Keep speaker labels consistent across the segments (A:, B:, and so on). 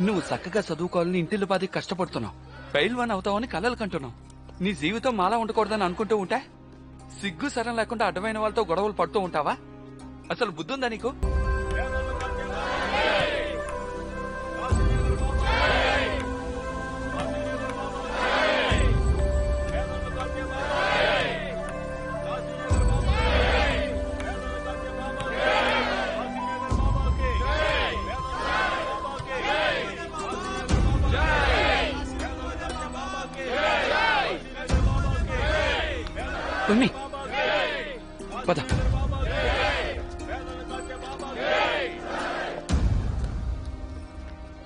A: నువ్వు చక్కగా చదువుకోవాలని ఇంటిల్లి కష్టపడుతున్నావు. ఫెయిల్ వన్ అవుతావని కలలు కంటున్నావు. నీ జీవితం మాలా ఉండకూడదని అనుకుంటూ ఉంటే సిగ్గు సరం లేకుండా అడ్డమైన వాళ్ళతో గొడవలు పడుతూ ఉంటావా? అసలు బుద్ధుందా నీకు? మమ్మీ పద.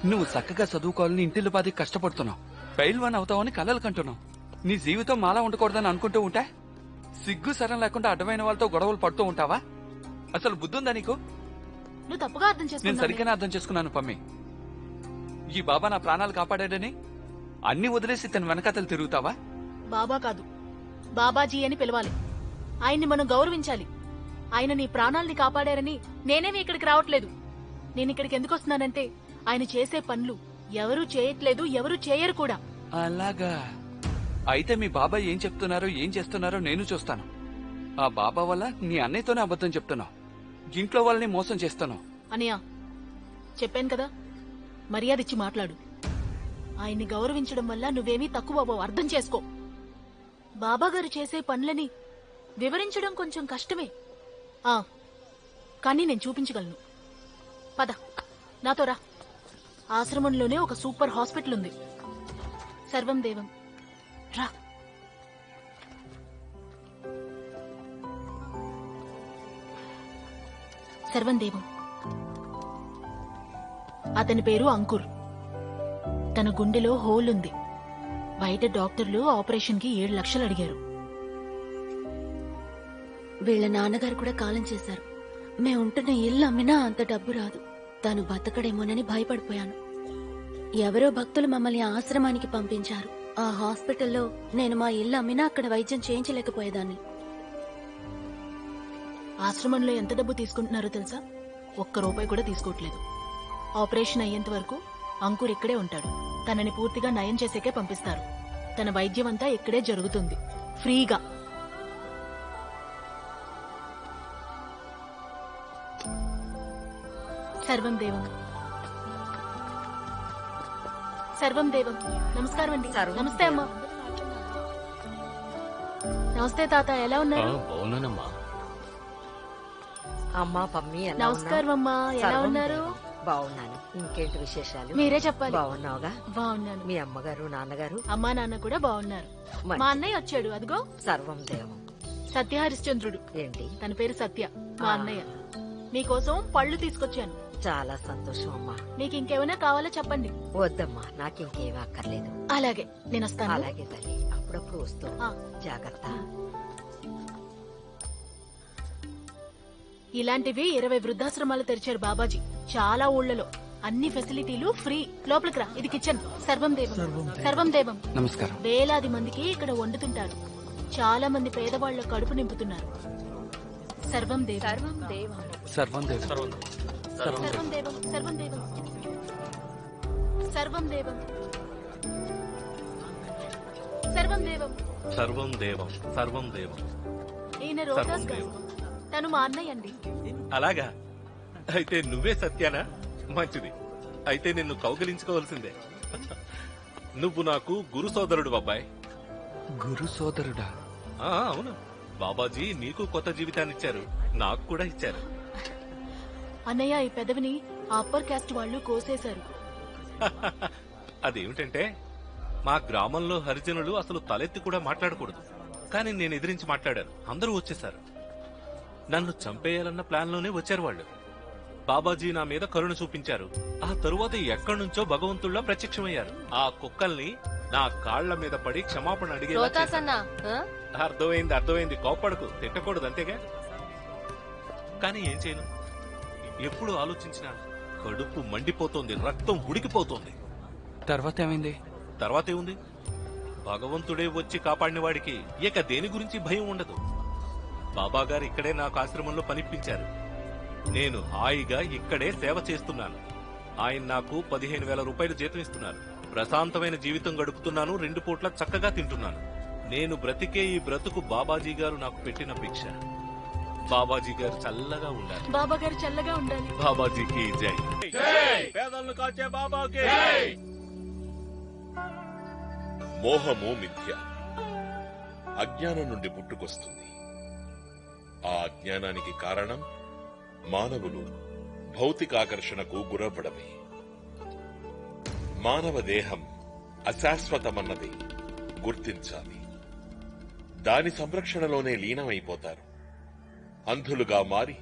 A: నువ్వు చక్కగా చదువుకోవాలని ఇంటిల్లి పాది కష్టపడుతున్నావు. ఫెయిల్ వన్ అవుతావని కలలు కంటున్నావు. నీ జీవితం మాలా ఉండకూడదని అనుకుంటూ ఉంటే? సిగ్గు సరం లేకుండా అడ్డమైన వాళ్ళతో గొడవలు పడుతూ ఉంటావా? అసలు బుద్ధి ఉందా నీకు?
B: నువ్వు తప్పుగా అర్థం
A: నేను
B: చేసుకున్నావు
A: సరిగ్గానే అర్థం చేసుకున్నాను పమ్మి. ఈ బాబా నా ప్రాణాలు కాపాడాడని? అన్ని వదిలేసి తన వెనకాతలు తిరుగుతావా?
B: బాబా కాదు. బాబాజీ అని పిలవాలి. ఆయన్ని మనం గౌరవించాలి. ఆయన నీ ప్రాణాల్ని కాపాడారని నేనేమి ఇక్కడికి రావట్లేదు. నేను ఇక్కడికి ఎందుకు వస్తున్నానంటే ఆయన చేసే పనులు ఎవరూ చేయట్లేదు ఎవరూ చేయరు కూడా.
A: అలాగా. అయితే మీ బాబాయ్ ఏం చెప్తున్నారో ఏం చేస్తున్నారో నేను చూస్తాను. ఆ బాబా వల్ల నీ అన్నయ్యతోనే అబద్ధం చెప్తున్నావు. ఇంట్లో వాళ్ళని మోసం చేస్తున్నావు.
B: అనియా చెప్పాను కదా మర్యాద ఇచ్చి మాట్లాడు. ఆయన్ని గౌరవించడం వల్ల నువ్వేమీ తక్కువ అర్థం చేసుకో. బాబాగారు చేసే పనులని వివరించడం కొంచెం కష్టమే. ఆ కానీ నేను చూపించగలను. పద నాతో రా. ఆశ్రమంలోనే ఒక సూపర్ హాస్పిటల్ ఉంది. సర్వం దేవం. రా. సర్వం దేవం. అతని పేరు అంకుర్. తన గుండెలో హోల్ ఉంది బయట డాక్టర్లు ఆపరేషన్కి ఏడు లక్షలు అడిగారు.
C: వీళ్ళ నాన్నగారు కూడా కాలం చేశారు. మేము ఉంటున్న ఇల్లు అమ్మినా అంత డబ్బు రాదు. తాను బతకడేమోనని భయపడిపోయాను. ఎవరో భక్తులు మమ్మల్ని ఆశ్రమానికి పంపించారు. ఆ హాస్పిటల్లో నేను మా ఇల్లు అమ్మినా అక్కడ వైద్యం చేయించలేకపోయేదాన్ని.
B: ఆశ్రమంలో ఎంత డబ్బు తీసుకుంటున్నారో తెలుసా? ఒక్క రూపాయి కూడా తీసుకోవట్లేదు. ఆపరేషన్ అయ్యేంత వరకు అంకుర్ ఇక్కడే ఉంటాడు. తనని పూర్తిగా నయం చేసేకే పంపిస్తారు. తన వైద్యం అంతా ఇక్కడే జరుగుతుంది. ఫ్రీగా. సర్వం దేవం. సర్వం దేవం. నమస్కారం అండి. నమస్తే అమ్మా. నమస్తే తాత ఎలా ఉన్నారు?
D: బాగున్నానమ్మా.
E: అమ్మా పమ్మి ఎలా
B: నమస్కారం? అమ్మా. ఎలా ఉన్నారు.
E: బాగున్నాను. ఇంకేంటి విశేషాలు?
B: మీరే చెప్పాలి.
E: బాగున్నావుగా?
B: బాగున్నాను.
E: మీ అమ్మగారు నాన్నగారు?
B: అమ్మా నాన్న కూడా బాగున్నారు. మా అన్నయ్య వచ్చాడు అదిగో.
E: సర్వం దేవం.
B: సత్య హరిశ్చంద్రుడు
E: ఏంటి?
B: తన పేరు సత్య మా
E: ఆ.
B: అన్నయ్య. మీకోసం పళ్ళు తీసుకొచ్చాను.
E: చాలా సంతోషం అమ్మా.
B: మీకు ఇంకేమైనా కావాలో చెప్పండి.
E: వద్దమ్మా నాకు ఇంకేమీ అక్కర్లేదు.
B: అలాగే నేను వస్తాను.
E: అలాగే తల్లి అప్పుడప్పుడు వస్తూ
B: ఆ.
E: జాగ్రత్త.
B: ఇలాంటివి ఇరవై వృద్ధాశ్రమాలు తెరిచారు బాబాజీ. చాలా ఊళ్ళలో అన్ని ఫెసిలిటీలు ఫ్రీ లోపలికి రా ఇది కిచెన్ సర్వం దేవం సర్వం దేవం
A: నమస్కారం
B: వేలాది మందికి ఇక్కడ వండుతుంటారు చాలా మంది పేదవాళ్ళ కడుపు నింపుతున్నారు సర్వం దేవం సర్వం దేవం
A: సర్వం దేవ
B: సర్వం దేవం సర్వం దేవం సర్వం దేవం సర్వం దేవం
D: సర్వం దేవం సర్వం దేవం
B: ఈయన రోదాస్ గారు తను మా అన్నయ్య అండి
D: అలాగా అయితే నువ్వే సత్యానా? మంచిది. అయితే నిన్ను కౌగిలించుకోవాల్సిందే. నువ్వు నాకు గురు సోదరుడు అబ్బాయి.
A: గురు సోదరుడా?
D: ఆ, అవును. బాబాజీ నీకు కొత్త జీవితాన్ని ఇచ్చారు నాకు కూడా ఇచ్చారు.
B: అన్నయ్య ఈ పెదవిని ఆ అప్పర్ క్యాస్ట్ వాళ్ళు కోసేశారు.
D: అదేమిటంటే మా గ్రామంలో హరిజనులు అసలు తలెత్తి కూడా మాట్లాడకూడదు. కానీ నేను ఎదిరించి మాట్లాడాను. అందరూ వచ్చేశారు. నన్ను చంపేయాలన్న ప్లాన్లోనే వచ్చారు వాళ్ళు. బాబాజీ నా మీద కరుణ చూపించారు. ఆ తరువాత ఎక్కడి నుంచో భగవంతుళ్ళ ప్రత్యక్షమయ్యారు. ఆ కుక్కల్ని నా కాళ్ళ మీద పడి క్షమాపణ అడిగేలా చేశారు. అర్థమైంది అర్థమైంది. కోప్పడకు తిట్టకూడదు అంతేగా? కానీ ఏం చేయను? ఎప్పుడు ఆలోచించినా కడుపు మండిపోతోంది రక్తం ఉడికిపోతోంది.
A: తర్వాత ఏమైంది?
D: తర్వాత ఏముంది? భగవంతుడే వచ్చి కాపాడిన వాడికి ఇక దేని గురించి భయం ఉండదు. బాబా గారు ఇక్కడే నాకు ఆశ్రమంలో పనిపించారు. నేను హాయిగా ఇక్కడే సేవ చేస్తున్నాను. ఆయన నాకు పదిహేను వేల రూపాయలు జీతం ఇస్తున్నారు. ప్రశాంతమైన జీవితం గడుపుతున్నాను రెండు పూట్ల చక్కగా తింటున్నాను. నేను బ్రతికే ఈ బ్రతుకు బాబాజీ గారు నాకు పెట్టిన భిక్ష. బాబాజీ గారు చల్లగా ఉండాలి.
B: బాబా గారు చల్లగా ఉండాలి.
D: బాబాజీకి జై. పేదలను కాచే బాబాకి.
F: మోహము మిథ్య. అజ్ఞానం నుండి పుట్టుకొస్తుంది. ఆ అజ్ఞానానికి కారణం మానవులు భౌతికాకర్షణకు గురవ్వడమే. మానవ దేహం అశాశ్వతమన్నది గుర్తించాలి. దాని సంరక్షణలోనే లీనమైపోతారు. అంధులుగా మారి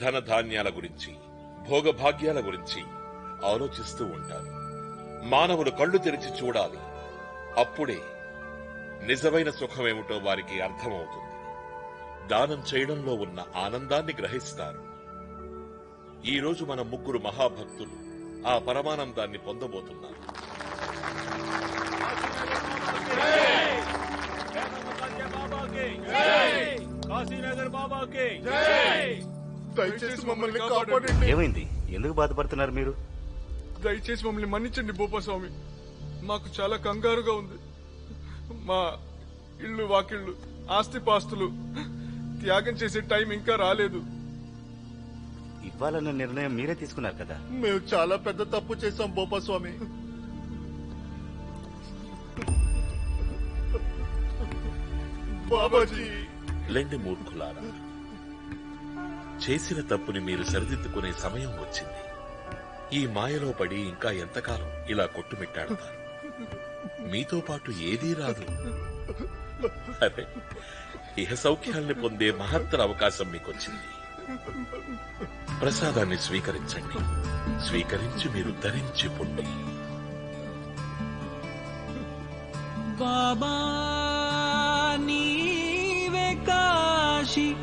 F: ధనధాన్యాల గురించి భోగభాగ్యాల గురించి ఆలోచిస్తూ ఉంటారు. మానవులు కళ్ళు తెరిచి చూడాలి. అప్పుడే నిజమైన సుఖమేమిటో వారికి అర్థమవుతుంది. దానం చేయడంలో ఉన్న ఆనందాన్ని గ్రహిస్తారు. ఈ రోజు మన ముగ్గురు మహాభక్తులు ఆ పరమానందాన్ని పొందబోతున్నారు.
G: దయచేసి మమ్మల్ని కాపాడండి.
H: ఏమైంది? ఎందుకు బాధపడుతున్నారు మీరు?
G: దయచేసి మమ్మల్ని మన్నించండి భూపస్వామి మాకు చాలా కంగారుగా ఉంది. మా ఇల్లు వాకిళ్ళు ఆస్తిపాస్తులు త్యాగం చేసే టైం ఇంకా రాలేదు.
H: ఇవ్వాలన్న నిర్ణయం మీరే తీసుకున్నారు కదా.
G: మేము చాలా పెద్ద తప్పు చేశాం భూపస్వామి బాబాజీ.
F: లెండి మూర్ఖులారా. చేసిన తప్పుని మీరు సరిదిద్దుకునే సమయం వచ్చింది. ఈ మాయలో పడి ఇంకా ఎంతకాలం ఇలా కొట్టుమిట్టాడతారు మీతో పాటు ఏదీ రాదు. అరే ఇహ సౌఖ్యాల్ని పొందే మహత్తర అవకాశం మీకొచ్చింది. ప్రసాదాన్ని స్వీకరించండి. స్వీకరించి మీరు ధరించి
I: బాబా నీవే కాశీ.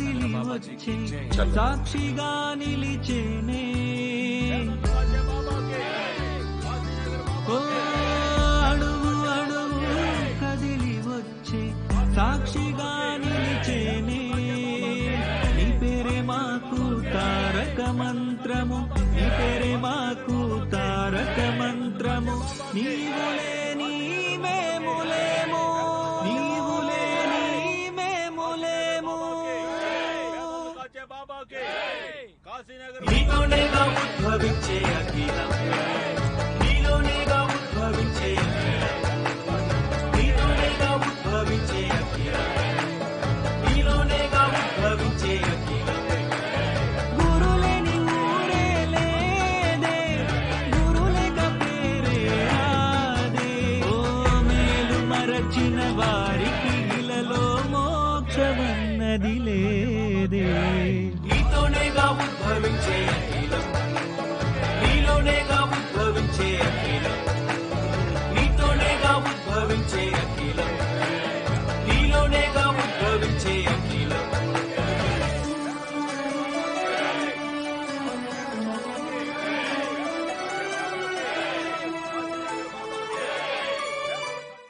I: కదిలి వచ్చే. సాక్షిగా నిలిచేనే. అణువు అణువు కదిలి వచ్చే సాక్షిగా నిలిచేనే. నీ పేరే మాకు తారక మంత్రము నీ పేరే మాకు తారక మంత్రము నీవులే ఉన్నది లేదే. నీతోనేగా ఉద్భవించే అఖిలం. నీలోనేగా ఉద్భవించే అఖిలం. నీతోనేగా ఉద్భవించే